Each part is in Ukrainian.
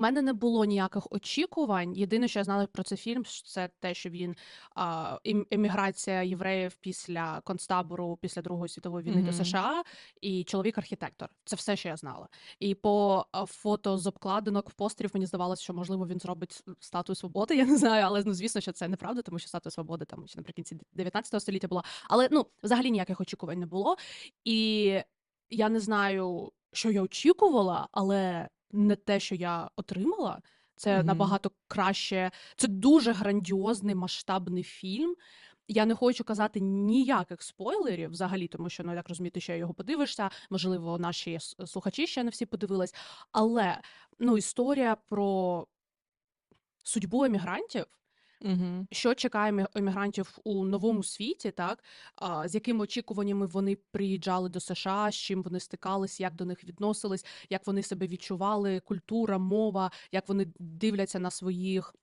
У мене не було ніяких очікувань. Єдине, що я знала про цей фільм, це те, що він а, ем- еміграція євреїв після концтабору після Другої світової війни до США, і чоловік-архітектор. Це все, що я знала. І по фото з обкладинок в постерів мені здавалося, що можливо він зробить статую свободи. Я не знаю, але ну звісно, що це неправда, тому що статуя свободи там ще наприкінці 19 століття була. Але ну взагалі ніяких очікувань не було. І я не знаю, що я очікувала, але не те, що я отримала. Це Мгм. набагато краще. Це дуже грандіозний масштабний фільм. Я не хочу казати ніяких спойлерів взагалі, тому що ну як розуміти, що його подивишся. Можливо, наші слухачі ще не всі подивились. Але ну, історія про судьбу емігрантів Мгм. що чекає емігрантів у новому світі, так а, з якими очікуваннями вони приїжджали до США, з чим вони стикались, як до них відносились, як вони себе відчували, культура, мова, як вони дивляться на своїх.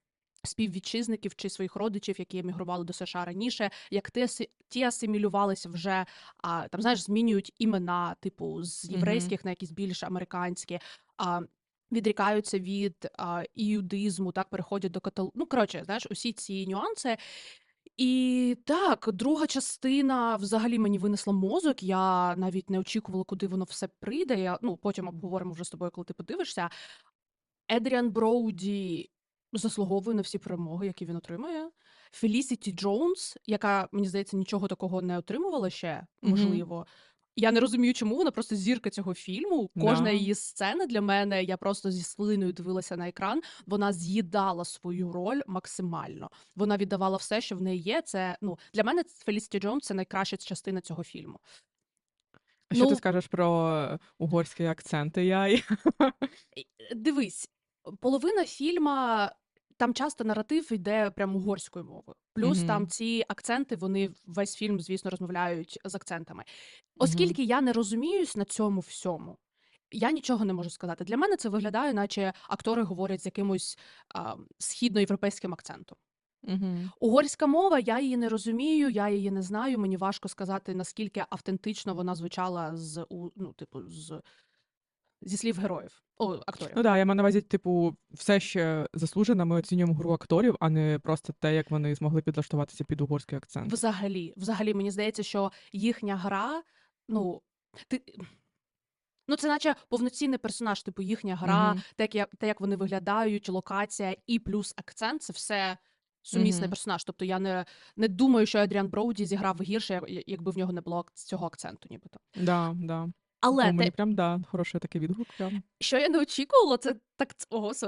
Співвітчизників чи своїх родичів, які емігрували до США раніше, як аси- ті асимілювалися вже, а, там, знаєш, змінюють імена, типу, з єврейських на якісь більш американські, а, відрікаються від а, іудизму, так, переходять до катол... Ну, коротше, знаєш, усі ці нюанси. І так, друга частина взагалі мені винесла мозок. Я навіть не очікувала, куди воно все прийде. Я, ну, потім обговоримо вже з тобою, коли ти подивишся. Едріан Броуді заслуговує на всі перемоги, які він отримує. Фелісіті Джонс, яка, мені здається, нічого такого не отримувала ще, можливо. Я не розумію, чому вона просто зірка цього фільму. Кожна Да. її сцена для мене, я просто зі слиною дивилася на екран. Вона з'їдала свою роль максимально. Вона віддавала все, що в неї є. Це ну для мене Фелісіті Джонс це найкраща частина цього фільму. А що ти Ну, скажеш про угорські акценти? Яй? І- Дивись, половина фільма. Там часто наратив йде прямо угорською мовою. Плюс там ці акценти, вони весь фільм, звісно, розмовляють з акцентами. Мгм. Оскільки я не розуміюсь на цьому всьому, я нічого не можу сказати. Для мене це виглядає, наче актори говорять з якимось а, східноєвропейським акцентом. Мгм. Угорська мова, я її не розумію, я її не знаю. Мені важко сказати, наскільки автентично вона звучала з у- ну, типу, з, зі слів героїв, о, акторів. Ну да, я маю на увазі, типу, все ще заслужено, ми оцінюємо гру акторів, а не просто те, як вони змогли підлаштуватися під угорський акцент. Взагалі, взагалі, мені здається, що їхня гра, ну, ти. Ну, це наче повноцінний персонаж, типу їхня гра, Мгм. те, як, те, як вони виглядають, локація і плюс акцент це все сумісний Мгм. персонаж. Тобто я не, не думаю, що Едріан Броуді зіграв гірше, якби в нього не було цього акценту, нібито. Да, да. Але Тому мені прям да, хороший такий відгук. Прям. що я не очікувала, це так. Ого, сорі.